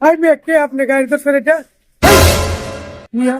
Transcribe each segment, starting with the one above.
High মেয়ে কে আপনি গাড়ি ধরছেন এটা মিয়া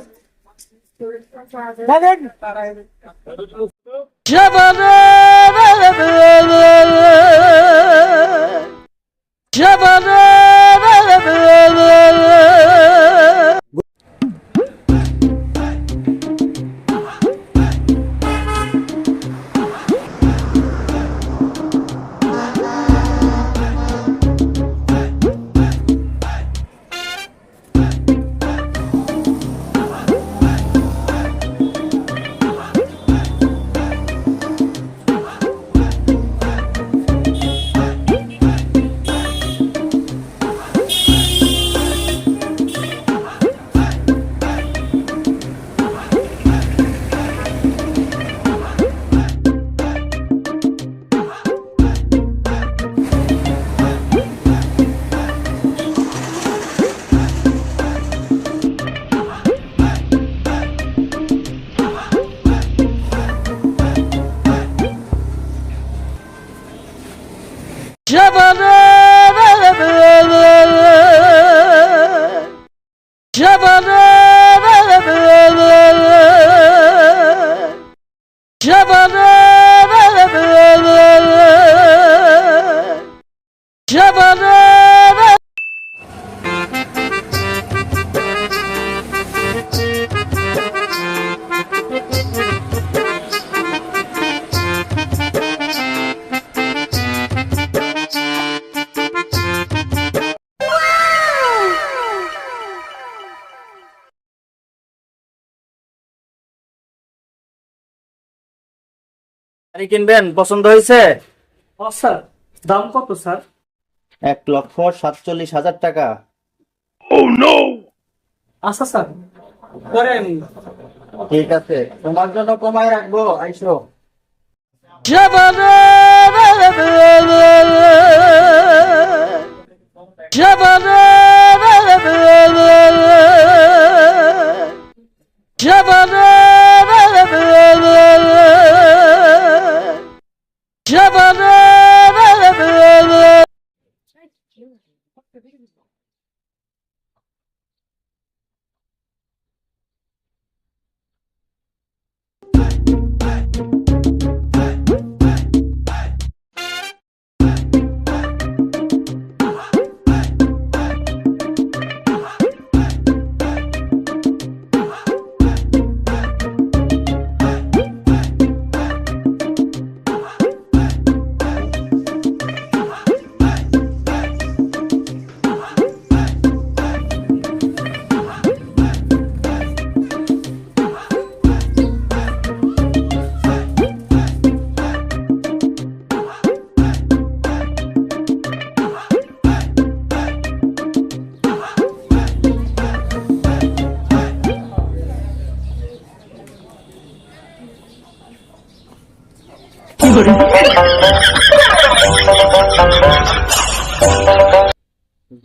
Java! গাড়ি কিনবেন? পছন্দ হয়েছে? স্যার দাম কত স্যার? এক লক্ষ সাতচল্লিশ হাজার টাকা। আচ্ছা স্যার করেন ঠিক আছে তোমার জন্য কমায় রাখব আইসো। Yeah.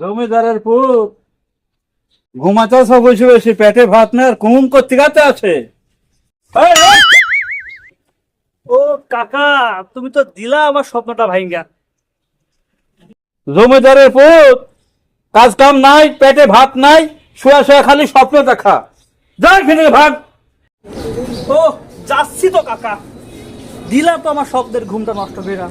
জমিদারের পুত ঘুমাতেছ বসে বসে, পেটে ভাত না আর গাতে আছে! ও কাকা, তুমি তো দিলা আমার স্বপ্নটা ভাঙ্গা জমিদারের পুত, কাজ কাম নাই, পেটে ভাত নাই, শুয়া শুয়া খালি স্বপ্ন দেখা। যা এখানে ভাগ। ও, যাচ্ছি তো কাকা। দিলা তো আমার স্বপ্নের ঘুমটা নষ্ট বেরা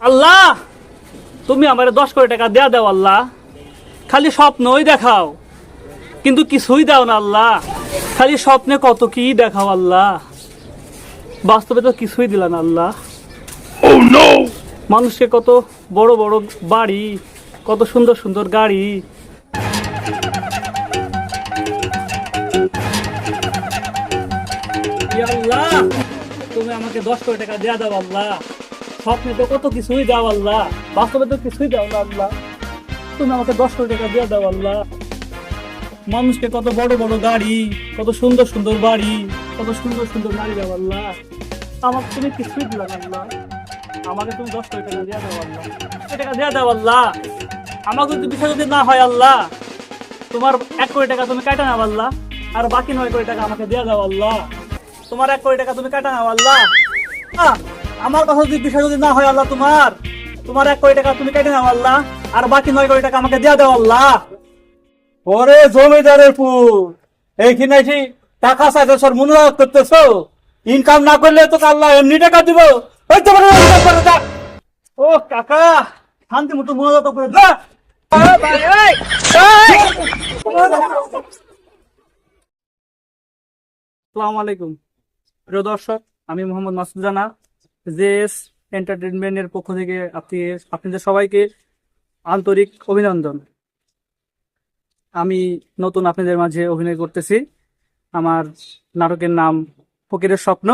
আল্লাহ তুমি আমার দশ কোটি টাকা দেয়া দাও আল্লাহ। খালি স্বপ্নই দেখাও কিন্তু কিছুই দাও না আল্লাহ। খালি স্বপ্নে কত কি দেখাও আল্লাহ। বাস্তবে তো কিছুই দিলা না আল্লাহ। মানুষকে কত বড় বড় বাড়ি কত সুন্দর সুন্দর গাড়ি আল্লাহ, তুমি আমাকে দশ কোটি টাকা দেয়া দাও আল্লাহ। স্বপ্নে তো কত কিছুই দাও আল্লাহ, বাস্তবে তো কিছুই দাও না আল্লাহ। তুমি আমাকে দশ কোটি টাকা দিয়ে দাও আল্লাহ। মানুষকে কত বড় বড় গাড়ি, কত সুন্দর সুন্দর বাড়ি, কত সুন্দর সুন্দর গাড়ি দাও আল্লাহ। আমাকে তুমি কিছুই দিলা না আল্লাহ। আমাকে তুমি দশ কোটি টাকা দিয়ে দাও আল্লাহ। টাকা দিয়ে দাও আল্লাহ। আমাকে যদি বিষয় যদি না হয় আল্লাহ, তোমার এক কোটি টাকা তুমি কাটা না পারলা আর বাকি নয় কোটি টাকা আমাকে দিয়ে দাও আল্লাহ। তোমার এক কোটি টাকা তুমি কাটা না আল্লাহ। আমার কথা যদি বিষয় যদি না হয় আল্লাহ তোমার। তোমার এক কোটি টাকা তুমি কেটে নাও আল্লাহ। আর বাকি নয় কোটি টাকা আমাকে দিয়ে দাও আল্লাহ। ওরে জমিদারের পুর এইখানে এসে টাকা চাইতে সর মনোযোগ করতেছো? ইনকাম না করলে তো আল্লাহ এমনি টাকা দিব। ওই তো। ও কাকা শান্তি মতো মনোযোগ করে যা। আসসালামু আলাইকুম। প্রিয় দর্শক, আমি মোহাম্মদ মাসুদ জানা জেএস এন্টারটেনমেন্টের পক্ষ থেকে আপনি আপনাদের সবাইকে আন্তরিক অভিনন্দন। আমি নতুন আপনাদের মাঝে অভিনয় করতেছি। আমার নাটকের নাম ফকিরের স্বপ্ন।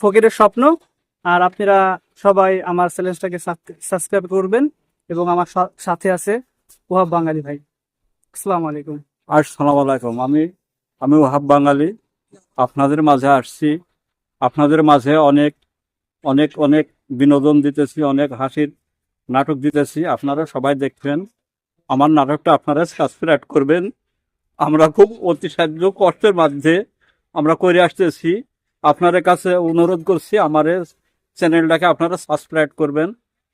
ফকিরের স্বপ্ন, আর আপনারা সবাই আমার চ্যানেলটাকে সাবস্ক্রাইব করবেন এবং আমার সাথে আছে ওহাব বাঙালি ভাই। আসসালামু আলাইকুম। আসসালামু আলাইকুম। আমি আমি ওহাব বাঙালি। আপনাদের মাঝে আসছি। আপনাদের মাঝে অনেক অনেক অনেক বিনোদন দিতেছি, অনেক হাসির নাটক দিতেছি। আপনারা সবাই দেখবেন, আমার নাটকটা আপনারা সাবস্ক্রাইব করবেন। আমরা খুব অতিসাধ্য কষ্টের মধ্যে আমরা করে আসতেছি। আপনাদের কাছে অনুরোধ করছি আমার চ্যানেলটাকে আপনারা সাবস্ক্রাইব করবেন,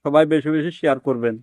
সবাই বেশি বেশি শেয়ার করবেন।